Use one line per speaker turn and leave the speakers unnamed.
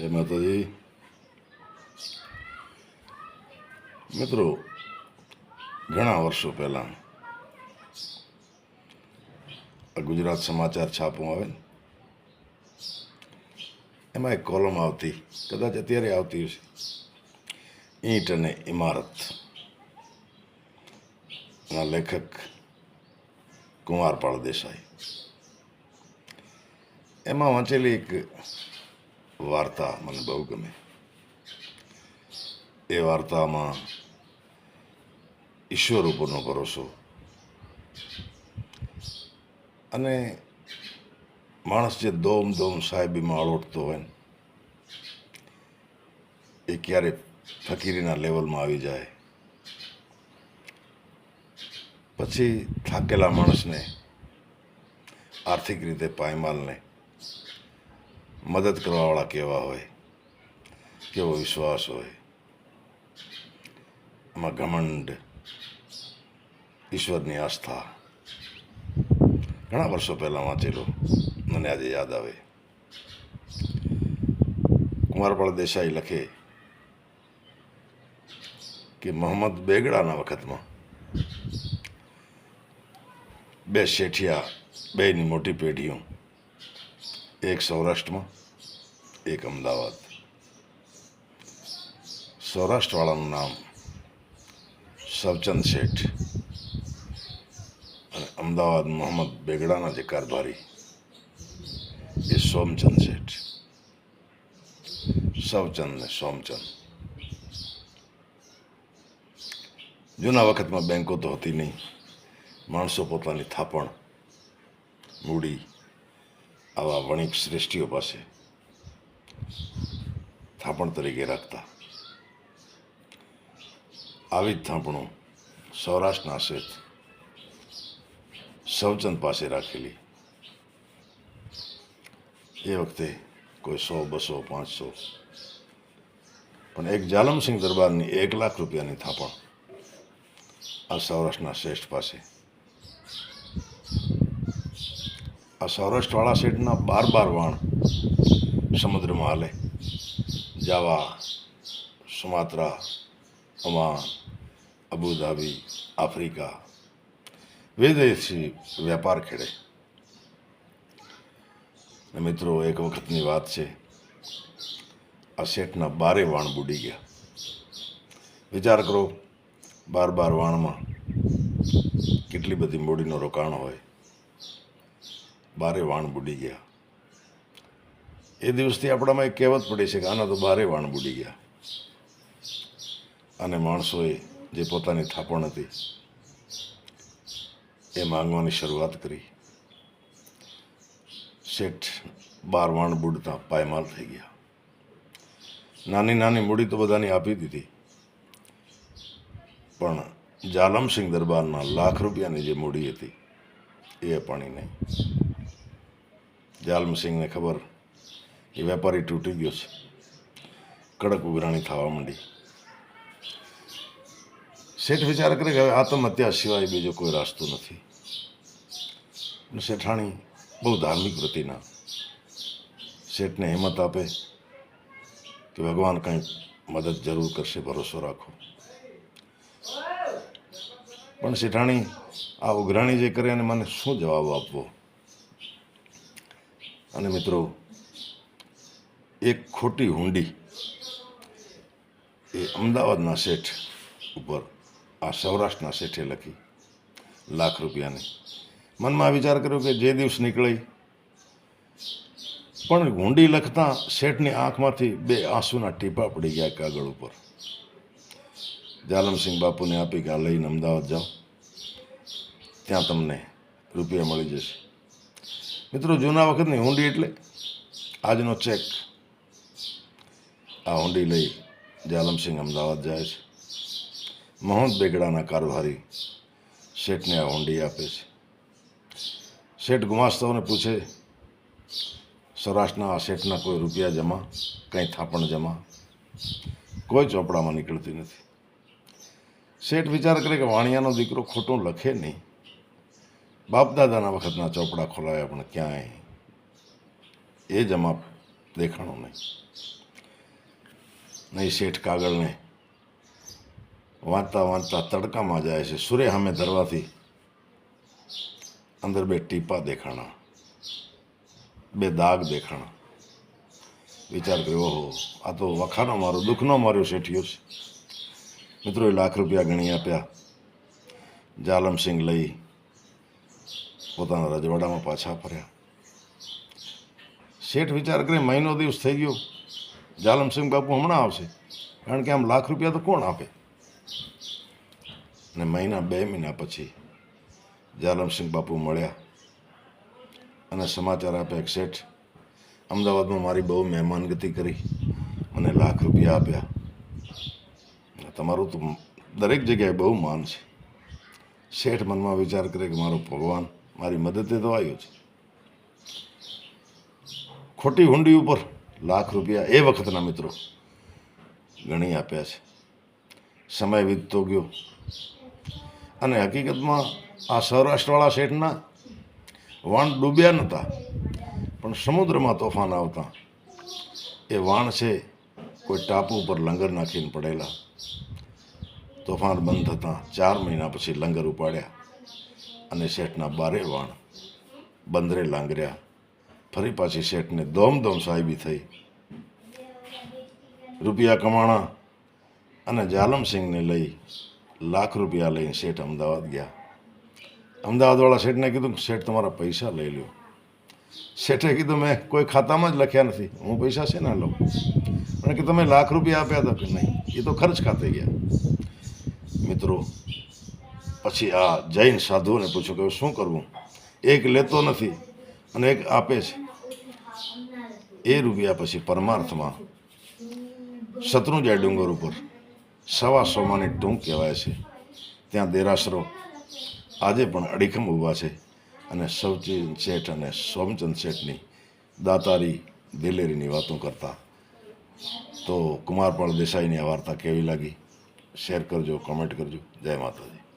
જય માતાજી મિત્રો ઘણા વર્ષો પહેલાં ગુજરાત સમાચાર છાપું આવે એમાં એક કોલમ આવતી કદાચ અત્યારે આવતી હશે ઈંટ અને ઇમારત ના લેખક કુંવારપાળ દેસાઈ એમાં વાંચેલી એક વાર્તા મને બહુ ગમે. એ વાર્તામાં ઈશ્વર ઉપરનો ભરોસો અને માણસ જે દોમ દોમ સાહેબીમાં અળોટતો હોય ને, એ ક્યારે ફકીરીના લેવલમાં આવી જાય. પછી થાકેલા માણસને આર્થિક રીતે પાયમાલને મદદ કરવાવાળા કેવા હોય, કેવો વિશ્વાસ હોય. એમાં ઘમંડ, ઈશ્વરની આસ્થા. ઘણા વર્ષો પહેલાં વાંચેલો, મને આજે યાદ આવે. કુમારપાળ દેસાઈ લખે કે મોહમ્મદ બેગડાના વખતમાં બે શેઠિયા બેની મોટી પેઢીઓ એક સૌરાષ્ટ્રમાં એક અમદાવાદ સૌરાષ્ટ્રવાળાનું નામ સવચંદ શેઠ અને અમદાવાદ મોહમ્મદ બેગડાના જે કારભારી એ સોમચંદ શેઠ સવચંદ ને સોમચંદ જૂના વખતમાં બેંકો તો હતી નહીં માણસો પોતાની થાપણ મૂડી આવા વણિક શ્રેષ્ઠીઓ પાસે થાપણ તરીકે રાખતા. આવી જ થાપણું સૌરાષ્ટ્રના શેઠ સવચંદ પાસે રાખેલી. એ વખતે કોઈ સો, બસો, પાંચસો પણ એક જાલમસિંહ દરબારની એક લાખ રૂપિયાની થાપણ આ સૌરાષ્ટ્રના શ્રેષ્ઠ પાસે આ સૌરાષ્ટ્રવાળા શેઠના બાર બાર વાણ સમુદ્રમાં હાલે. જાવા, સુમાત્રા અમાન અબુધાબી, આફ્રિકા, વિદેશી વેપાર ખેડે. મિત્રો, એક વખતની વાત છે, આ શેઠના બારે વાણ બુડી ગયા. વિચાર કરો, બાર બાર વાણમાં કેટલી બધી મૂડીનો રોકાણ હોય. બારે વાણ બુડી ગયા. એ દિવસથી આપણામાં એક કહેવત પડી છે કે આના તો બારે વાણ બુડી ગયા. અને માણસોએ જે પોતાની થાપણ હતી, એ માંગવાની શરૂઆત કરી. શેઠ બાર વાણ બુડતા પાયમાલ થઈ ગયા. નાની નાની મૂડી તો બધાની આપી દીધી. પણ જાલમસિંહ દરબારના લાખ રૂપિયાની જે મૂડી હતી, એ પાણી નહીં જાલમસિંહને ખબર? એ વેપારી તૂટી ગયો છે. કડક ઉઘરાણી થવા માંડી. શેઠ વિચાર કરે કે હવે આત્મહત્યા સિવાય બીજો કોઈ રાસ્તો નથી. શેઠાણી બહુ ધાર્મિક વૃત્તિના. શેઠને હિંમત આપે કે ભગવાન કંઈક મદદ જરૂર કરશે, ભરોસો રાખો. પણ શેઠાણી આ ઉઘરાણી જે કરે અને મને શું જવાબ આપવો? અને મિત્રો, એક ખોટી હુંડી એ અમદાવાદના શેઠ ઉપર, આ સૌરાષ્ટ્રના શેઠે લખી, લાખ રૂપિયાની. મનમાં વિચાર કર્યો કે જે દિવસ નીકળી, પણ હુંડી લખતા શેઠની આંખમાંથી બે આંસુના ટીપા પડી ગયા કાગળ ઉપર. જાલમસિંહ બાપુને આપી કે આ લઈને અમદાવાદ જાઓ, ત્યાં તમને રૂપિયા મળી જશે. મિત્રો, જૂના વખતની હુંડી એટલે આજનો ચેક આ હુંડી લઈ જાલમસિંહ અમદાવાદ જાય છે. મહોદ બેગડાના કારભારી શેઠને આ હુંડી આપે છે. શેઠ ગુમાસ્તાઓને પૂછે, સૌરાષ્ટ્રના આ શેઠના કોઈ રૂપિયા જમા? કંઈ થાપણ જમા? કોઈ ચોપડામાં નીકળતી નથી. શેઠ વિચાર કરે કે વાણિયાનો દીકરો ખોટું લખે નહીં. બાપ દાદાના વખતના ચોપડા ખોલાવ્યા પણ ક્યાંય એ જમા દેખાણો નહીં. નહીં શેઠ કાગળને વાંચતા વાંચતા તડકામાં જાય છે. સૂર્ય સામે ધરવાથી અંદર બે ટીપા દેખાણા, બે દાગ દેખાણા. વિચાર કર્યો, ઓહો, આ તો વખાનો મારો, દુઃખનો માર્યો શેઠિયો છે મિત્રોએ લાખ રૂપિયા ગણી આપ્યા. જાલમસિંહ લઈ પોતાના રજવાડામાં પાછા ફર્યા. શેઠ વિચાર કરે, મહિનો દિવસ થઈ ગયો. જાલમસિંહ બાપુ હમણાં આવશે. કારણ કે આમ લાખ રૂપિયા તો કોણ આપે? અને મહિના બે મહિના પછી જાલમસિંહ બાપુ મળ્યા. અને સમાચાર આપ્યા કે, શેઠ, અમદાવાદમાં મારી બહુ મહેમાનગતિ કરી મને લાખ રૂપિયા આપ્યા. તમારું તો દરેક જગ્યાએ બહુ માન છે. શેઠ મનમાં વિચાર કરે કે, મારો ભગવાન મારી મદદે તો આવ્યો છે. ખોટી હુંડી ઉપર લાખ રૂપિયા એ વખતના મિત્રો ગણી આપ્યા છે. સમય વીતતો ગયો. અને હકીકતમાં આ સૌરાષ્ટ્રવાળા શેઠના વાણ ડૂબ્યા નહોતા પણ સમુદ્રમાં તોફાન આવતા. એ વાણ છે કોઈ ટાપુ ઉપર લંગર નાખીને પડેલા. તોફાન બંધ થતાં ચાર મહિના પછી લંગર ઉપાડ્યા. અને શેઠના બારે વાણ. બંદરે લાંગર્યા. ફરી પાછી શેઠને દોમ દોમ સાહેબી થઈ. રૂપિયા કમાણા અને જાલમસિંહને લઈ લાખ રૂપિયા લઈને શેઠ અમદાવાદ ગયા. અમદાવાદવાળા શેઠને કીધું શેઠ તમારા પૈસા લઈ લ્યો. શેઠે કીધું, મેં કોઈ ખાતામાં જ લખ્યા નથી. હું પૈસા છે ના લઉં? પણ કે, તમે લાખ રૂપિયા આપ્યા હતા કે નહીં? એ તો ખર્ચ ખાતે ગયા. મિત્રો પછી આ જૈન સાધુઓને પૂછ્યું કે શું કરવું? એક લેતો નથી અને એક આપે છે. એ રૂપિયા પછી પરમાર્થમાં શત્રુંજય ડુંગર ઉપર સવા સોમાની ટૂંક કહેવાય છે. ત્યાં દેરાસરો આજે પણ અડીખમ ઊભા છે અને સૌચિન શેઠ અને સોમચંદ શેઠની દાતારી દિલેરીની વાતો કરતા. તો કુમારપાળ દેસાઈની આ વાર્તા કેવી લાગી? શેર કરજો કમેન્ટ કરજો. જય માતાજી.